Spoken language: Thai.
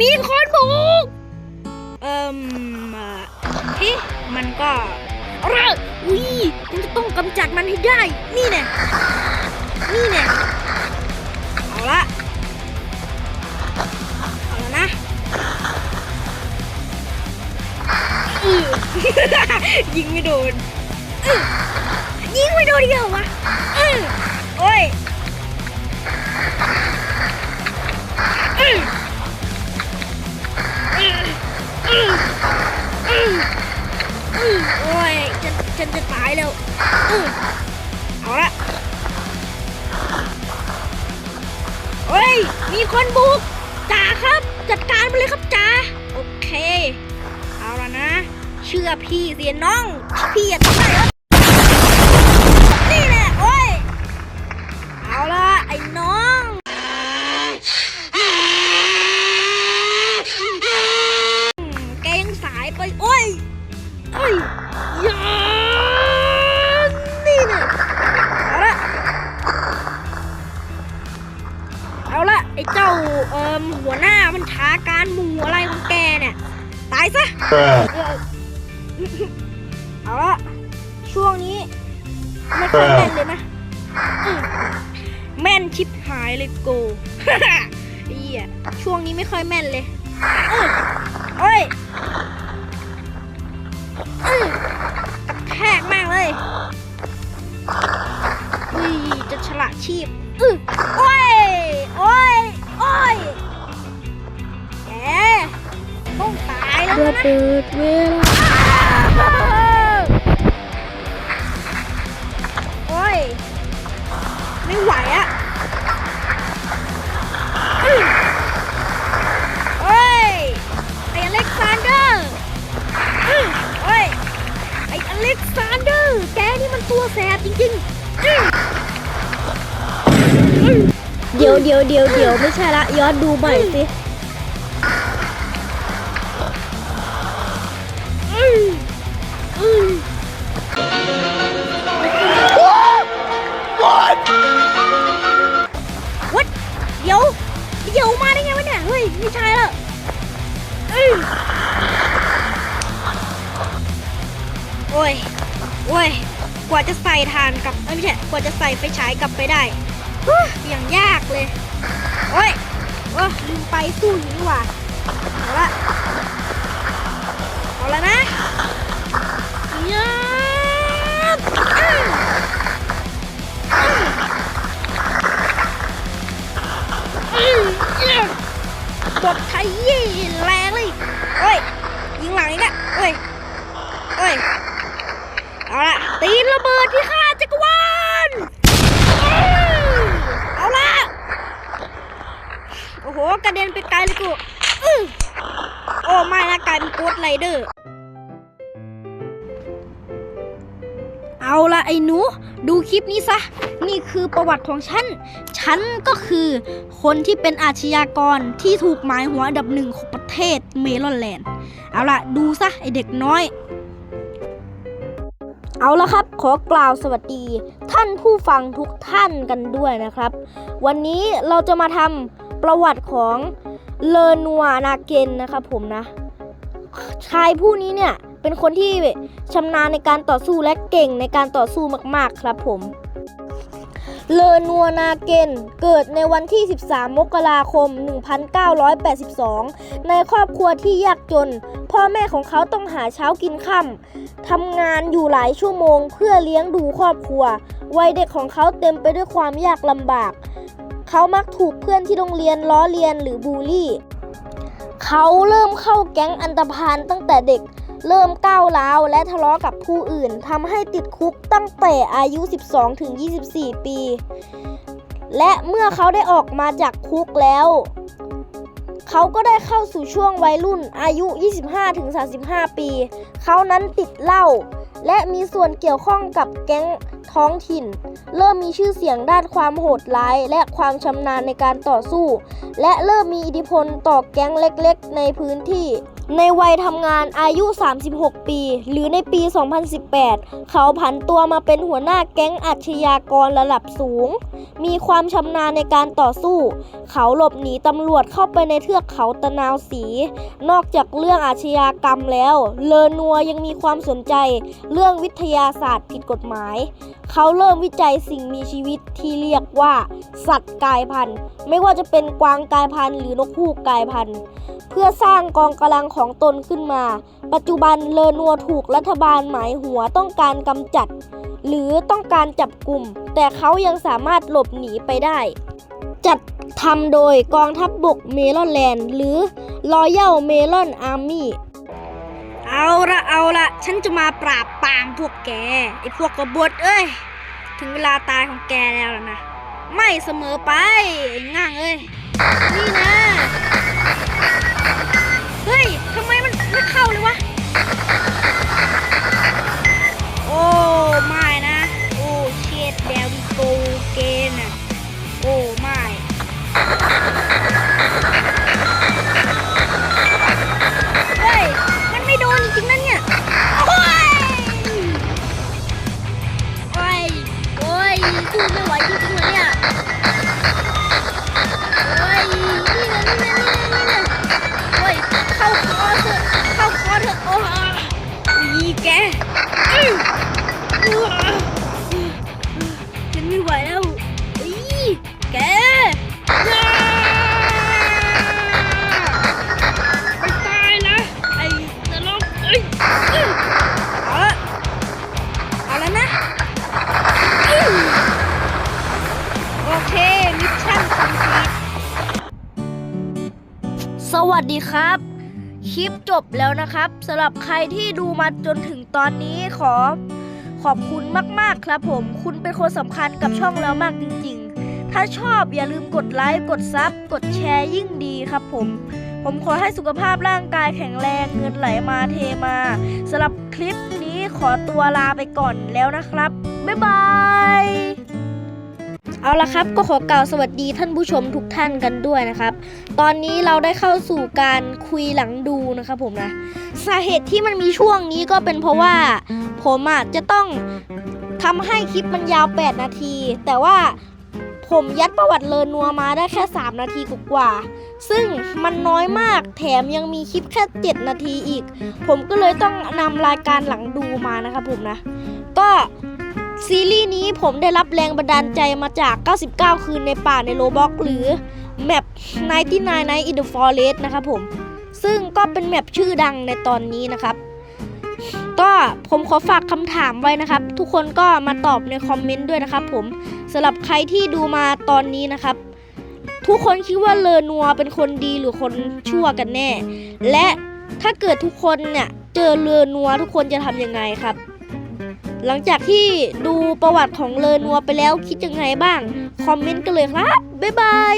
มีคนบุกเอ่มอ่าเฮ้มันก็เรออุ้ยมันจะต้องกำจัดมันให้ได้ นี่เนี่ยนี่เนี่ยเอาละเอาละนะอือยิงไม่โดนยิงไม่โดนเดียววะอือโอ้ย ฉันจะตายแล้วอือเอาละเฮ้ย มีคนบุกจ่าครับ จัดการไปเลยครับจ่าโอเค เอาละนะ เชื่อพี่เสียน้อง พี่อย่าทำได้ หัวหน้ามันช้าการหมู่อะไรของแกเนี่ย ตายซะ Bruh. เออเอาละช่วงนี้ไม่ค่อยแม่นเลยนะอืมแม่นชิบหายเลยโกเฮียช่วงนี้ไม่ค่อยแม่นเลยเออเอ้ยอืมกระแทกมากเลยอุ้ยจะฉลาดชีพอือโอ้ยโอ้ยโอ้ยแก ต้องตายแล้วเพื่อนะเปิดเวลาโอ้ย ไม่ไหวอะอื้อโอ้ย ไออเล็กซานเดอร์อื้อโอ้ย ไออเล็กซานเดอร์ แกนี่มันตัวแสบจริงๆอื้ออื้อเดี๋ยวเดี๋ยวเดี๋ยวเดี๋ยวไม่ใช่ละย้อนดูใหม่สิ อ้ย โอ้ย กว่าจะใส่ทานกลับไม่ใช่ กว่าจะใส่ไฟฉายกลับไปได้อย่างยากเลย โอ้ย โอ้ลืมไปสู้อยู่นี่หว่าเอาละ ละตีนระเบิดที่ฆ่าจักรวาลอื้อเอาละโอ้โหกระเด็นไปไกลเลยกูอื้อโอ้ไม่นะกลายเป็นโกดไรเดอร์เอาละไอ้หนู ดูคลิปนี้ซะ นี่คือประวัติของฉัน ฉันก็คือคนที่เป็นอาชญากรที่ถูกหมายหัวอันดับหนึ่งของประเทศเมลอนแลนด์ เอาละดูซะ ไอเด็กน้อย เอาละครับ ขอกล่าวสวัสดีท่านผู้ฟังทุกท่านกันด้วยนะครับ วันนี้เราจะมาทำประวัติของเลนัวนาเกนนะครับผมนะ ชายผู้นี้เนี่ยเป็นคนที่ชำนาญในการต่อสู้และเก่งในการต่อสู้มากๆครับผม เลอนัวนาเกนเกิดในวันที่ 13 มกราคม 1982 ในครอบครัวที่ยากจน พ่อแม่ของเขาต้องหาเช้ากินค่ำทำงานอยู่หลายชั่วโมงเพื่อเลี้ยงดูครอบครัว วัยเด็กของเขาเต็มไปด้วยความยากลำบาก เขามักถูกเพื่อนที่โรงเรียนล้อเลียนหรือบูลลี่ เขาเริ่มเข้าแก๊งอันตรพานตั้งแต่เด็ก เริ่มก้าวร้าวและทะเลาะกับผู้อื่นทำให้ติดคุกตั้งแต่อายุ 12 ถึง 24 ปี และเมื่อเขาได้ออกมาจากคุกแล้ว เขาก็ได้เข้าสู่ช่วงวัยรุ่นอายุ 25 ถึง 35 ปี เขานั้นติดเหล้าและมีส่วนเกี่ยวข้องกับแก๊งท้องถิ่น เริ่มมีชื่อเสียงด้านความโหดร้าย และความชำนาญในการต่อสู้ และเริ่มมีอิทธิพลต่อแก๊งเล็กๆ ในพื้นที่ ในวัยทำงานอายุ 36 ปี หรือในปี 2018 เขาผันตัวมาเป็นหัวหน้าแก๊งอาชญากรระดับสูง มีความชำนาญในการต่อสู้ เขาหลบหนีตำรวจเข้าไปในเทือกเขาตะนาวสี นอกจากเรื่องอาชญากรรมแล้ว เลอนัวยังมีความสนใจ เรื่องวิทยาศาสตร์ผิดกฎหมาย เขาเริ่มวิจัยสิ่งมีชีวิตที่เรียกว่า สัตว์กายพันธุ์ ไม่ว่าจะเป็นกวางกายพันธุ์หรือนกฮูกกายพันธุ์ เพื่อสร้างกองกำลังของตนขึ้นมา ปัจจุบันเลอนัวถูกรัฐบาลหมายหัวต้องการกำจัด หรือต้องการจับกลุ่ม แต่เขายังสามารถหลบหนีไปได้ จัดทำโดยกองทัพบบกเมลอนแลนด์ หรือ Royal Melon Army เอาละเอาละฉันจะมาปราบปรามพวกแกไอพวกกบฏเอ้ย ถึงเวลาตายของแกแล้วนะ ไม่เสมอไปง่างเอ้ย นี่นะ โอ้ยสู้ไม่ไหวจริงๆเหรอเนี่ยโอ้ยนี่เลยนี่เลยนี่นะนี่นะโอ้ยเข้าคอเถอะเข้าคอเถอะโอ้ยแกอื้ออื้อฉันไม่ไหวแล้วอีแก สวัสดีครับ คลิปจบแล้วนะครับสำหรับใครที่ดูมาจนถึงตอนนี้ขอขอบคุณมาก ๆ ครับผม คุณเป็นคนสำคัญกับช่องเรามากจริง ๆ ถ้าชอบอย่าลืมกดไลค์กดซับกดแชร์ยิ่งดีครับผม ผมขอให้สุขภาพร่างกายแข็งแรงเงินไหลมาเทมาสำหรับคลิปนี้ขอตัวลาไปก่อนแล้วนะครับ บ๊ายบาย เอาละครับก็ขอกล่าวสวัสดีท่านผู้ชมทุกท่านกันด้วยนะครับ ตอนนี้เราได้เข้าสู่การคุยหลังดูนะครับผมนะ สาเหตุที่มันมีช่วงนี้ก็เป็นเพราะว่าผมอะจะต้องทำให้คลิปมันยาว 8 นาที แต่ว่าผมยัดประวัติเลอนัวมาได้แค่ 3 นาทีกว่า ซึ่งมันน้อยมากแถมยังมีคลิปแค่ 7 นาทีอีก ผมก็เลยต้องนำรายการหลังดูมานะครับผมนะ ก็ ซีรีส์นี้ผมได้รับแรงบันดาลใจมาจาก 99 คืนในป่าในโลบ็อกหรือแมป99 Night in the Forest นะครับผม ซึ่งก็เป็นแมปชื่อดังในตอนนี้นะครับ ก็ผมขอฝากคำถามไว้นะครับ ทุกคนก็มาตอบในคอมเมนต์ด้วยนะครับผมสำหรับใครที่ดูมาตอนนี้นะครับ ทุกคนคิดว่าเลอนัวเป็นคนดีหรือคนชั่วกันแน่ และถ้าเกิดทุกคนเนี่ยเจอเลอนัวทุกคนจะทำยังไงครับ หลังจากที่ดูประวัติของเลอนัวไปแล้วคิดยังไงบ้าง คอมเมนต์กันเลยครับ บ๊ายบาย